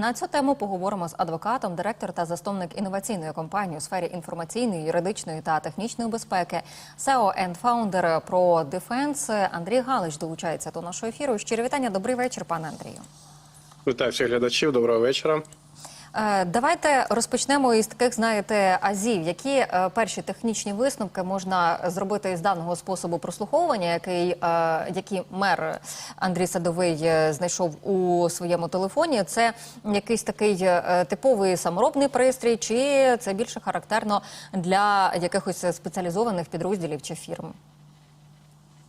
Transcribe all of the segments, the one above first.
На цю тему поговоримо з адвокатом, директор та засновник інноваційної компанії у сфері інформаційної, юридичної та технічної безпеки, SEO and Founder про Defense Андрій Галич долучається до нашого ефіру. Щирі вітання. Добрий вечір, пане Андрію. Вітаю всіх глядачів. Доброго вечора. Е, Давайте розпочнемо із таких, знаєте, азів. Які е, перші технічні висновки можна зробити із даного способу прослуховування, який, е, який мер Андрій Садовий знайшов у своєму телефоні? Це якийсь такий типовий саморобний пристрій, чи це більше характерно для якихось спеціалізованих підрозділів чи фірм?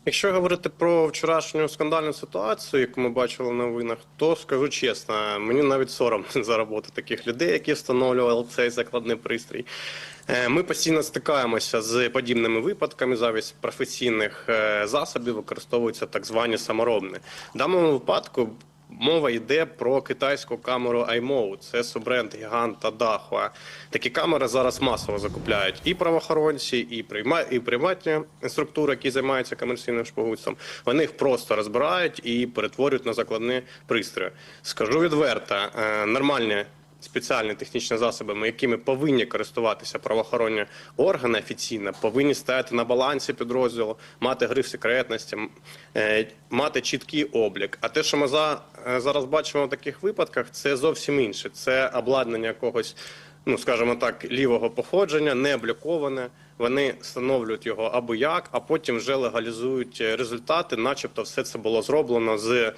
Якщо говорити про вчорашню скандальну ситуацію, яку ми бачили в новинах, то скажу чесно, мені навіть соромно за роботу таких людей, які встановлювали цей закладний пристрій. Е, Ми постійно стикаємося з подібними випадками. Замість професійних е, засобів використовуються так звані саморобні. В даному випадку мова йде про китайську камеру iMO. Це суббренд гіганта Dahua. Такі камери зараз масово закупляють і правоохоронці, і прийма і приватні структури, які займаються комерційним шпигунством. Вони їх просто розбирають і перетворюють на закладні пристрої. Скажу відверто, е, нормальні. Спеціальні технічні засоби, якими повинні користуватися правоохоронні органи офіційно, повинні стояти на балансі підрозділу, мати гриф секретності, е, мати чіткий облік. А те, що ми за, е, зараз бачимо в таких випадках, це зовсім інше. Це обладнання якогось, ну скажімо так, лівого походження, не обліковане. Вони встановлюють його або як, а потім вже легалізують е, результати, начебто все це було зроблено з е,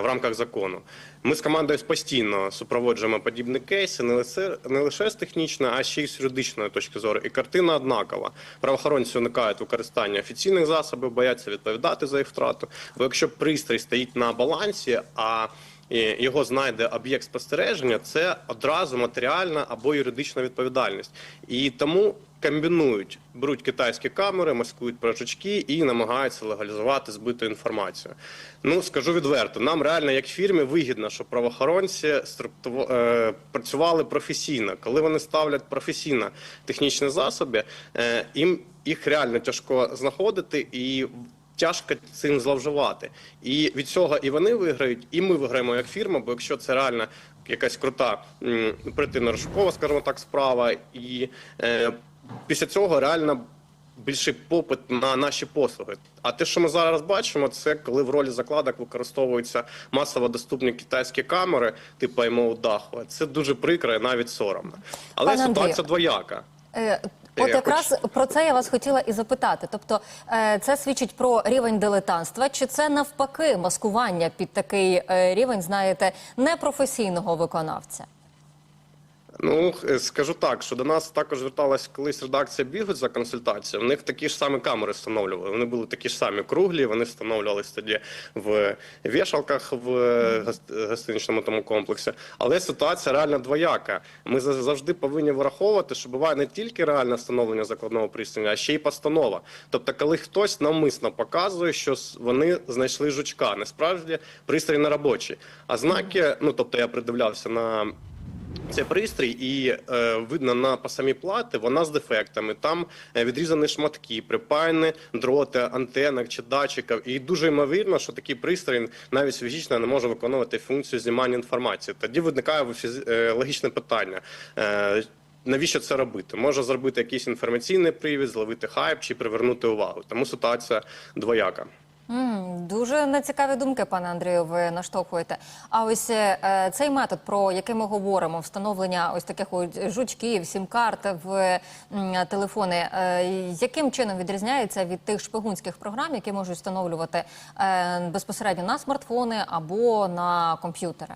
в рамках закону. Ми з командою постійно супроводжуємо подібні кейси не лише не лише з технічної, а ще й з юридичної точки зору. І картина однакова. Правоохоронці уникають використання офіційних засобів, бояться відповідати за їх втрату. Бо якщо пристрій стоїть на балансі, а його знайде об'єкт спостереження, це одразу матеріальна або юридична відповідальність. І тому комбінують, беруть китайські камери, маскують прожучки і намагаються легалізувати збиту інформацію. Ну скажу відверто, нам реально як фірмі вигідно, щоб правоохоронці е, працювали професійно. Коли вони ставлять професійно технічні засоби, е, їм їх реально тяжко знаходити і. Тяжко цим зловживати, і від цього і вони виграють, і ми виграємо як фірма. Бо якщо це реально якась крута м, оперативно-розшукова, скажімо так, справа, і е, після цього реально більший попит на наші послуги. А те, що ми зараз бачимо, це коли в ролі закладок використовуються масово доступні китайські камери, типу IMO Dahua. Це дуже прикро і навіть соромно. Але Пане ситуація двояка. От Я якраз про це я вас хотіла і запитати. Тобто, е, це свідчить про рівень дилетантства, чи це навпаки маскування під такий е, рівень, знаєте, непрофесійного виконавця? Ну е, скажу так, що до нас також зверталась колись редакція бігуть за консультацією. В них такі ж самі камери встановлювали. Вони були такі ж самі круглі. Вони встановлювались тоді в вішалках в е, гостиничному тому комплексі. Але ситуація реально двояка. Ми завжди повинні враховувати, що буває не тільки реальне встановлення закладного пристрою, а ще й постанова. Тобто, коли хтось навмисно показує, що вони знайшли жучка, насправді пристрій не робочий. А знаки, ну тобто я придивлявся на. Це пристрій, і е, видно на по самій плати, вона з дефектами. Там е, відрізані шматки, припаяні дроти, антенок чи датчиків. І дуже ймовірно, що такий пристрій навіть фізично не може виконувати функцію знімання інформації. Тоді виникає е, логічне питання. Е, Навіщо це робити? Може зробити якийсь інформаційний привід, зловити хайп чи привернути увагу. Тому ситуація двояка. М, Дуже нецікаві думки, пане Андрію, ви наштовхуєте. А ось е, цей метод, про який ми говоримо, встановлення ось таких от жучків, сім-карт в м, телефони, е, яким чином відрізняється від тих шпигунських програм, які можуть встановлювати е, безпосередньо на смартфони або на комп'ютери?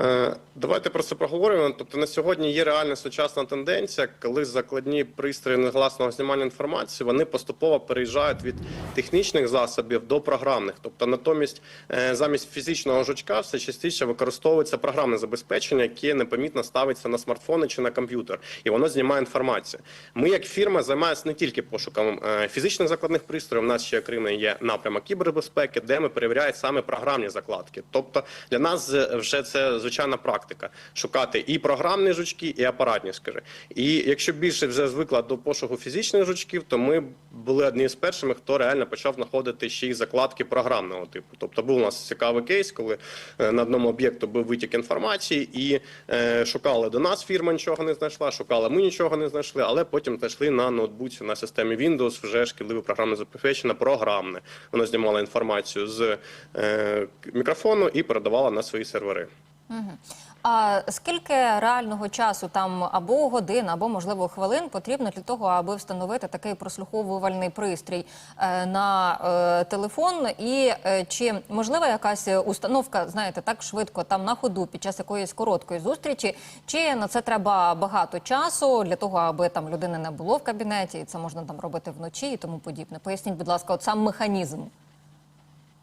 Е, Давайте про це проговоримо. Тобто на сьогодні є реальна сучасна тенденція, коли закладні пристрої негласного знімання інформації вони поступово переїжджають від технічних засобів до програмних. Тобто, натомість е, замість фізичного жучка все частіше використовується програмне забезпечення, яке непомітно ставиться на смартфони чи на комп'ютер, і воно знімає інформацію. Ми, як фірма, займаємося не тільки пошуком е, фізичних закладних пристроїв. У нас ще окремий є напрямок кібербезпеки, де ми перевіряємо саме програмні закладки. Тобто для нас е, вже це звичайна практика шукати і програмні жучки, і апаратні, скажи. І якщо більше вже звикла до пошуку фізичних жучків, то ми були одні з першими, хто реально почав знаходити ще й закладки програмного типу. Тобто був у нас цікавий кейс, коли е, на одному об'єкту був витік інформації, і е, шукали до нас фірма нічого не знайшла, шукали ми нічого не знайшли, але потім знайшли на ноутбуці на системі Windows вже шкідливе програмне забезпечення програмне. Воно знімало інформацію з е, мікрофону і передавало на свої сервери. А скільки реального часу там або годин, або можливо хвилин потрібно для того, аби встановити такий прослуховувальний пристрій е, на е, телефон? І е, чи можлива якась установка, знаєте, так швидко там на ходу під час якоїсь короткої зустрічі? Чи на це треба багато часу для того, аби там людини не було в кабінеті, і це можна там робити вночі і тому подібне? Поясніть, будь ласка, от сам механізм.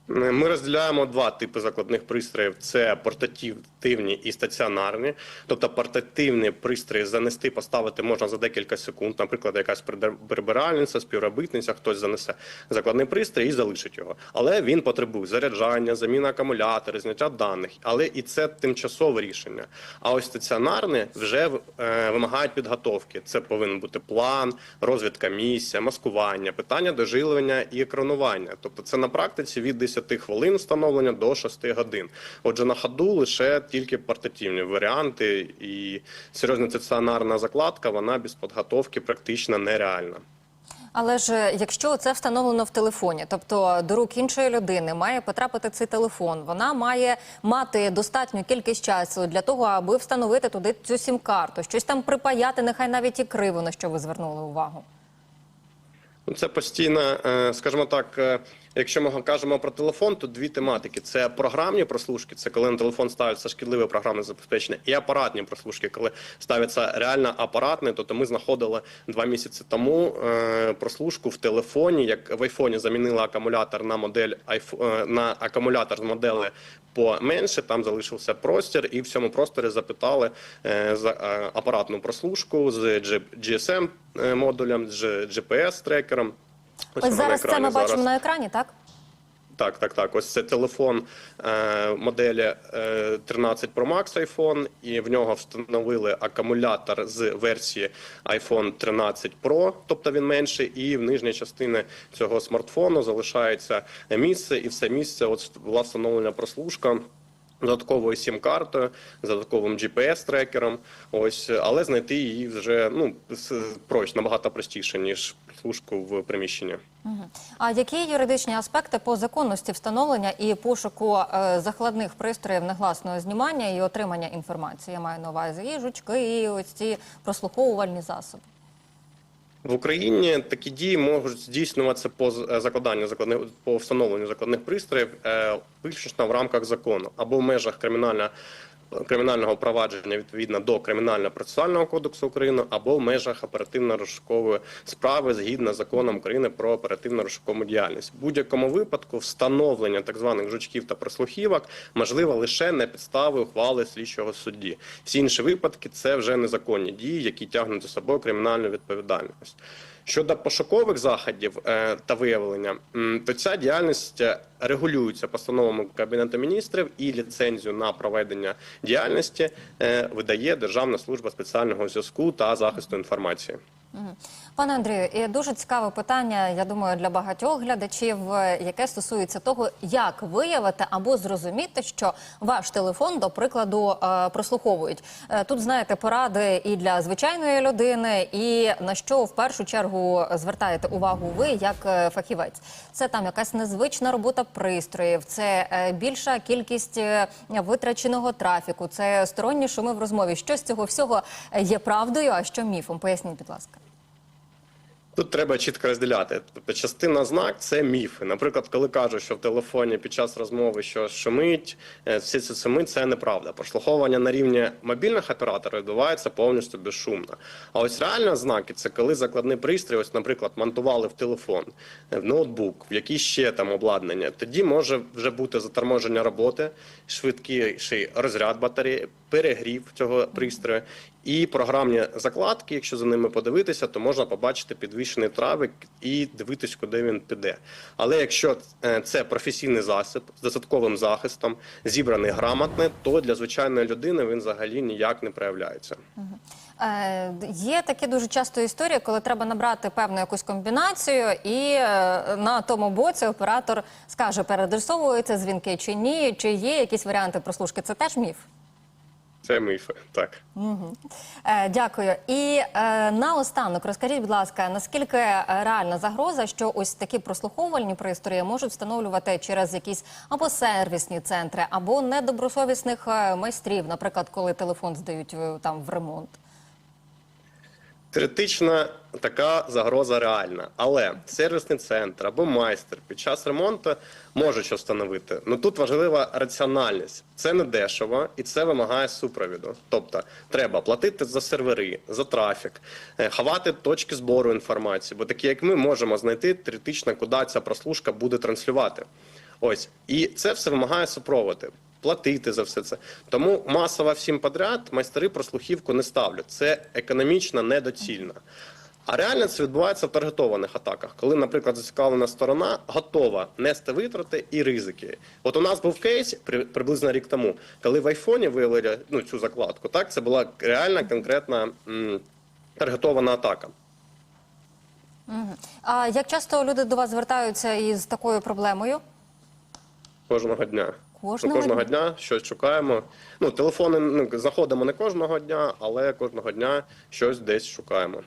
Ми розділяємо два типи закладних пристроїв: це портативні і стаціонарні. Тобто портативні пристрої занести, поставити можна за декілька секунд. Наприклад, якась прибиральниця, співробітниця, хтось занесе закладний пристрій і залишить його. Але він потребує заряджання, заміни акумулятора, зняття даних. Але і це тимчасове рішення. А ось стаціонарні вже е, вимагають підготовки. Це повинен бути план, розвідка місця, маскування, питання дожилення і екранування. Тобто, це на практиці від 10 хвилин встановлення до 6 годин. Отже, на ходу лише тільки портативні варіанти, і серйозна стаціонарна закладка вона без підготовки практично нереальна. Але ж якщо це встановлено в телефоні, тобто до рук іншої людини має потрапити цей телефон, вона має мати достатню кількість часу для того, аби встановити туди цю сім-карту, щось там припаяти, нехай навіть і криво, на що ви звернули увагу. Ну, Це постійно, е, скажімо так, е, якщо ми кажемо про телефон, то дві тематики: це програмні прослушки, це коли на телефон ставиться шкідливе програмне забезпечення, і апаратні прослушки, коли ставиться реально апаратне. Тобто ми знаходили два місяці тому е, прослушку в телефоні, як в айфоні замінили акумулятор на модель айф- е, на акумулятор з модели поменше. Там залишився простір, і в цьому просторі запитали е, за е, апаратну прослушку з GSM е, модулем, з GPS трекером. Ось на зараз це ми бачимо зараз. на екрані, так? Так, так, так. Ось це телефон е, моделі е, 13 Pro Max iPhone, і в нього встановили акумулятор з версії iPhone 13 Pro, тобто він менший, і в нижній частині цього смартфону залишається місце, і все місце от була встановлена прослушка. Додатковою сім-картою, з додатковим GPS-трекером. Ось, але знайти її вже ну проч набагато простіше ніж прослушку в приміщенні. А які юридичні аспекти по законності встановлення і пошуку е, закладних пристроїв негласного знімання і отримання інформації? Я маю на увазі і жучки, і ось ці прослуховувальні засоби. В Україні такі дії можуть здійснюватися по е, закладанню закладних по встановленню закладних пристроїв е, виключно в рамках закону або в межах кримінального кримінального провадження відповідно до кримінального процесуального кодексу України, або в межах оперативно-розшукової справи згідно з законом України про оперативно-розшукову діяльність. В будь-якому випадку встановлення так званих жучків та прослухівок можливо лише на підстави ухвали слідчого судді. Всі інші випадки це вже незаконні дії, які тягнуть за собою кримінальну відповідальність. Щодо пошукових заходів е, та виявлення, то ця діяльність е, регулюється постановами Кабінету міністрів і ліцензію на проведення діяльності е, видає Державна служба спеціального зв'язку та захисту інформації. Пане Андрію, і дуже цікаве питання, я думаю, для багатьох глядачів, е, яке стосується того, як виявити або зрозуміти, що ваш телефон, до прикладу, е, прослуховують. Е, Тут знаєте поради і для звичайної людини, і на що в першу чергу звертаєте увагу ви як фахівець. Це там якась незвична робота пристроїв, це більша кількість витраченого трафіку, це сторонні шуми в розмові. Що з цього всього є правдою, а що міфом? Поясніть, будь ласка. Тут треба чітко розділяти. Тобто, частина знак це міфи. Наприклад, коли кажуть, що в телефоні під час розмови щось шумить, е, всі це шумить, це неправда. Прослуховування на рівні мобільних операторів відбувається повністю безшумно. А ось реально знаки це коли закладний пристрій, ось, наприклад, монтували в телефон, е, в ноутбук, в якісь ще там обладнання. Тоді може вже бути заторможення роботи, швидкіший розряд батареї. Перегрів цього пристрою, і програмні закладки. Якщо за ними подивитися, то можна побачити підвищений трафік і дивитись, куди він піде. Але якщо е, це професійний засіб з додатковим захистом, зібраний грамотно, то для звичайної людини він взагалі ніяк не проявляється. Е, Є такі дуже часто історії, коли треба набрати певну якусь комбінацію, і е, на тому боці оператор скаже, переадресовуються дзвінки чи ні, чи є якісь варіанти прослушки. Це теж міф. Це міфи. Так. Е, Дякую. І е, наостанок розкажіть, будь ласка, наскільки реальна загроза, що ось такі прослуховувальні пристрої можуть встановлювати через якісь або сервісні центри, або недобросовісних е, майстрів, наприклад, коли телефон здають е, там в ремонт. Теоретична така загроза реальна, але сервісний центр або майстер під час ремонту може що встановити. Ну тут важлива раціональність. Це не дешево і це вимагає супровіду. Тобто треба платити за сервери, за трафік, е, ховати точки збору інформації, бо такі як ми можемо знайти теоретично, куди ця прослушка буде транслювати. Ось і це все вимагає супроводи. Платити за все це. Тому масово всім подряд майстери прослухівку не ставлять. Це економічно недоцільно. А реально це відбувається в таргетованих атаках, коли, наприклад, зацікавлена сторона готова нести витрати і ризики. От у нас був кейс при, приблизно рік тому, коли в айфоні виявили ну, цю закладку. Так, це була реальна конкретна м, таргетована атака. А як часто люди до вас звертаються із такою проблемою? Кожного дня. Кожного ну, кожного дня щось шукаємо. Ну, телефони ну, знаходимо не кожного дня, але кожного дня щось десь шукаємо.